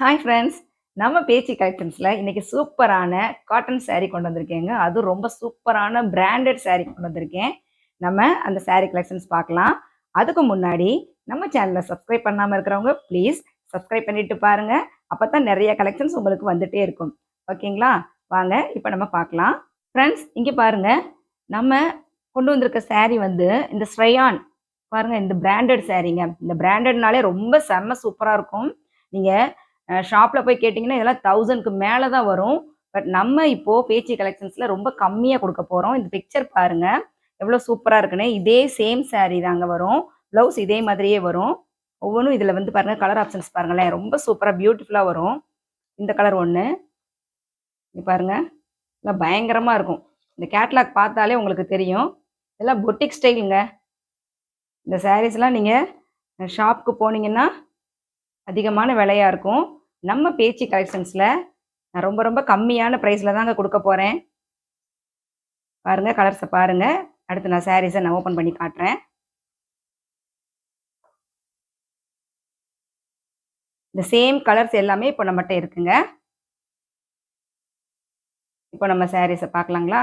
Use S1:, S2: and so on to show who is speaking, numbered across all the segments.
S1: Hi friends நம்ம பேச்சு கலெக்ஷன்ஸில் இன்னைக்கு சூப்பரான காட்டன் சாரீ கொண்டு வந்திருக்கேங்க. அதுவும் ரொம்ப சூப்பரான பிராண்டட் சாரீ கொண்டு வந்திருக்கேன். நம்ம அந்த சாரீ கலெக்ஷன்ஸ் பார்க்கலாம். அதுக்கு முன்னாடி நம்ம சேனலை சப்ஸ்கிரைப் பண்ணாமல் இருக்கிறவங்க ப்ளீஸ் சப்ஸ்கிரைப் பண்ணிட்டு பாருங்கள் அப்போ தான் நிறைய கலெக்ஷன்ஸ் உங்களுக்கு வந்துகிட்டே இருக்கும். ஓகேங்களா வாங்க இப்போ நம்ம பார்க்கலாம். ஃப்ரெண்ட்ஸ் இங்கே பாருங்கள் நம்ம கொண்டு வந்திருக்க சாரீ வந்து இந்த ஸ்ரையான் பாருங்கள் இந்த பிராண்டட் சாரீங்க இந்த பிராண்டட்னாலே ரொம்ப செம்ம சூப்பராக இருக்கும். நீங்கள் ஷாப்பில் போய் கேட்டிங்கன்னா இதெல்லாம் தௌசண்ட்க்கு மேலே தான் வரும். பட் நம்ம இப்போது பேச்சு கலெக்ஷன்ஸில் ரொம்ப கம்மியாக கொடுக்க போகிறோம் இந்த பிக்சர் பாருங்கள் எவ்வளோ சூப்பராக இருக்குன்னு. இதே சேம் சாரீ தாங்க வரும். ப்ளவுஸ் இதே மாதிரியே வரும். ஒவ்வொன்றும் இதில் வந்து பாருங்கள் கலர் ஆப்ஷன்ஸ் பாருங்களேன். ரொம்ப சூப்பராக பியூட்டிஃபுல்லாக வரும். இந்த கலர் ஒன்று இங்க பாருங்க. இதெல்லாம் பயங்கரமாக இருக்கும். இந்த கேட்லாக் பார்த்தாலே உங்களுக்கு தெரியும். இதெல்லாம் பொட்டிக் ஸ்டைலுங்க இந்த சாரீஸ்லாம் நீங்கள் ஷாப்புக்கு போனீங்கன்னா அதிகமான விலையாக இருக்கும். நம்ம பேச்சு கலெக்ஷன்ஸில் நான் ரொம்ப ரொம்ப கம்மியான ப்ரைஸில் தாங்க கொடுக்க போகிறேன் பாருங்கள் கலர்ஸை பாருங்கள் அடுத்து நான் சாரீஸை நான் ஓப்பன் பண்ணி காட்டுறேன். இந்த சேம் கலர்ஸ் எல்லாமே இப்போ நம்மகிட்ட இருக்குங்க. இப்போ நம்ம சாரீஸை பார்க்கலாங்களா?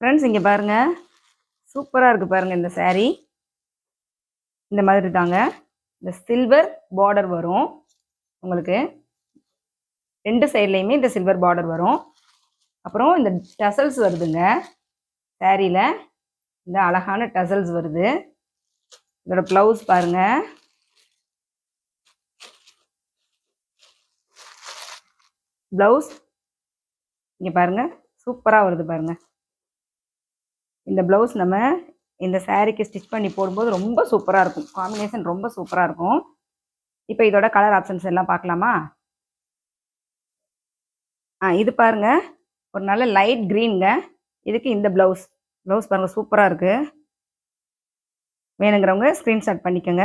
S1: ஃப்ரெண்ட்ஸ் இங்கே பாருங்கள் சூப்பராக இருக்குது பாருங்கள் இந்த சாரீ இந்த மாதிரி தாங்க. இந்த சில்வர் பார்டர் வரும். உங்களுக்கு ரெண்டு சைட்லேயுமே இந்த சில்வர் பார்டர் வரும். அப்புறம் இந்த டசல்ஸ் வருதுங்க. சாரியில் இந்த அழகான டசல்ஸ் வருது. இதோட ப்ளவுஸ் பாருங்கள் ப்ளவுஸ் இங்கே பாருங்க. சூப்பராக வருது பாருங்கள் இந்த ப்ளவுஸ் நம்ம இந்த சாரீக்கு ஸ்டிச் பண்ணி போடும்போது ரொம்ப சூப்பராக இருக்கும். காம்பினேஷன் ரொம்ப சூப்பராக இருக்கும். இப்போ இதோட கலர் ஆப்ஷன்ஸ் எல்லாம் பார்க்கலாமா? ஆ இது பாருங்க. ஒரு நல்ல லைட் க்ரீனுங்க இதுக்கு இந்த ப்ளவுஸ் ப்ளவுஸ் பாருங்கள் சூப்பராக இருக்குது வேணுங்கிறவங்க ஸ்க்ரீன்ஷாட் பண்ணிக்கோங்க.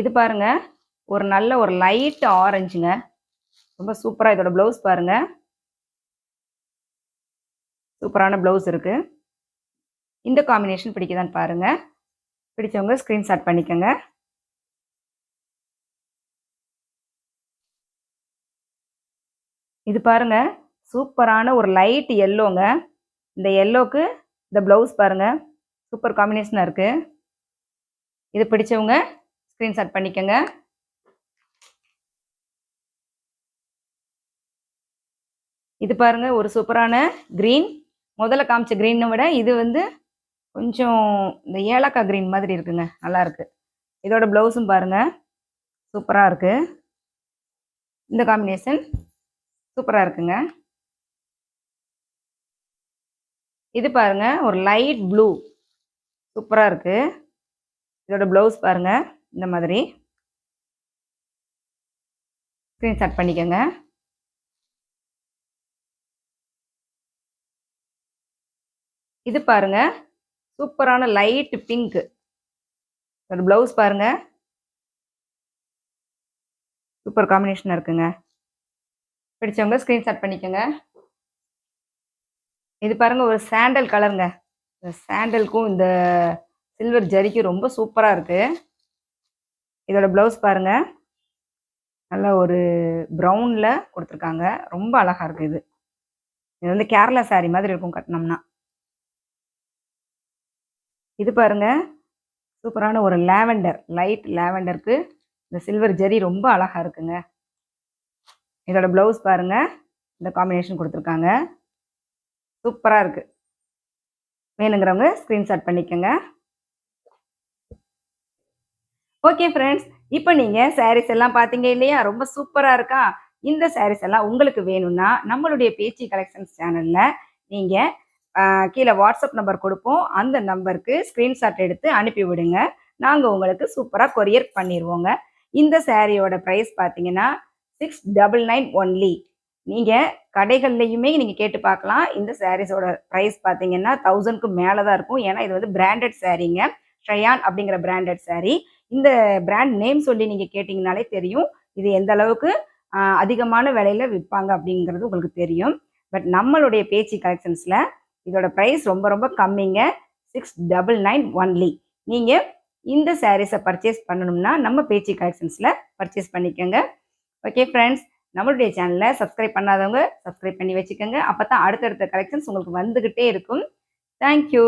S1: இது பாருங்க. ஒரு நல்ல ஒரு லைட் ஆரஞ்சுங்க ரொம்ப சூப்பராக இதோட ப்ளவுஸ் பாருங்க. சூப்பரான ப்ளவுஸ் இருக்கு. இந்த காம்பினேஷன் பிடிக்குதான்னு பாருங்க. பிடிச்சவங்க ஸ்க்ரீன்ஷாட் பண்ணிக்கோங்க. இது பாருங்க சூப்பரான ஒரு லைட் எல்லோங்க இந்த எல்லோக்கு இந்த ப்ளவுஸ் பாருங்க சூப்பர் காம்பினேஷனாக இருக்குது இது பிடிச்சவங்க ஸ்க்ரீன்ஷாட் பண்ணிக்கோங்க. இது பாருங்க ஒரு சூப்பரான க்ரீன் முதல்ல காமிச்ச க்ரீனை விட இது வந்து கொஞ்சம் இந்த ஏலக்காய் க்ரீன் மாதிரி இருக்குங்க நல்லா இருக்கு. இதோட ப்ளவுஸும் பாருங்க சூப்பராக இருக்கு. இந்த காம்பினேஷன் சூப்பராக இருக்குங்க. இது பாருங்க ஒரு லைட் ப்ளூ சூப்பராக இருக்கு. இதோட ப்ளவுஸ் பாருங்க இந்த மாதிரி. ஸ்க்ரீன்ஷாட் பண்ணிக்கோங்க. இது பாருங்க. சூப்பரான லைட் பிங்க். ஒரு ப்ளவுஸ் பாருங்க. சூப்பர் காம்பினேஷனாக இருக்குங்க. பிடிச்சவங்க ஸ்க்ரீன்ஷாட் பண்ணிக்கோங்க. இது பாருங்க ஒரு சாண்டல் கலருங்க. இந்த சாண்டலுக்கும் இந்த சில்வர் ஜரிக்கும் ரொம்ப சூப்பராக இருக்கு. இதோட ப்ளவுஸ் பாருங்க. நல்ல ஒரு ப்ரௌனில் கொடுத்துருக்காங்க. ரொம்ப அழகாக இருக்குது இது. இது வந்து கேரளா சாரி மாதிரி இருக்கும் கட்டினோம்னா. இது பாருங்க. சூப்பரான ஒரு லேவெண்டர் லைட் லேவெண்டருக்கு இந்த சில்வர் ஜெரி ரொம்ப அழகாக இருக்குங்க. இதோட ப்ளவுஸ் பாருங்கள் இந்த காம்பினேஷன் கொடுத்துருக்காங்க. சூப்பராக இருக்குது வேணுங்கிறவங்க ஸ்க்ரீன்ஷாட் பண்ணிக்கோங்க. ஓகே ஃப்ரெண்ட்ஸ் இப்போ நீங்கள் சாரீஸ் எல்லாம் பார்த்தீங்க இல்லையா? ரொம்ப சூப்பராக இருக்கா? இந்த சாரீஸ் எல்லாம் உங்களுக்கு வேணும்னா நம்மளுடைய பேச்சு கலெக்ஷன்ஸ் சேனலில் நீங்கள் கீழே வாட்ஸ்அப் நம்பர் கொடுப்போம். அந்த நம்பருக்கு ஸ்க்ரீன்ஷாட் எடுத்து அனுப்பி விடுங்க. நாங்கள் உங்களுக்கு சூப்பராக கொரியர் பண்ணிடுவோங்க இந்த சேரீயோட ப்ரைஸ் பார்த்தீங்கன்னா சிக்ஸ் டபுள் நைன் ஒன்லி நீங்கள் கடைகள்லையுமே நீங்கள் கேட்டு பார்க்கலாம் இந்த சாரீஸோட ப்ரைஸ் பார்த்தீங்கன்னா தௌசண்ட்க்கு மேலே தான் இருக்கும். ஏன்னா இது வந்து பிராண்டட் சாரீங்க ஷயான் அப்படிங்கிற பிராண்டட் சாரீ இந்த பிராண்ட் நேம் சொல்லி நீங்கள் கேட்டிங்கனாலே தெரியும். இது எந்த அளவுக்கு அதிகமான விலையில் விற்பாங்க அப்படிங்கிறது உங்களுக்கு தெரியும். பட் நம்மளுடைய பேச்சு கலெக்ஷன்ஸில் இதோட ப்ரைஸ் ரொம்ப ரொம்ப கம்மிங்க. சிக்ஸ் டபுள் நைன் ஒன்லி நீங்கள் இந்த சாரீஸை பர்ச்சேஸ் பண்ணணும்னா நம்ம பேச்சு கலெக்ஷன்ஸில் பர்ச்சேஸ் பண்ணிக்கோங்க. ஓகே ஃப்ரெண்ட்ஸ் நம்மளுடைய சேனலை சப்ஸ்கிரைப் பண்ணாதவங்க சப்ஸ்கிரைப் பண்ணி வச்சுக்கோங்க. அப்போ தான் அடுத்தடுத்த கலெக்ஷன்ஸ் உங்களுக்கு வந்துக்கிட்டே இருக்கும். தேங்க்யூ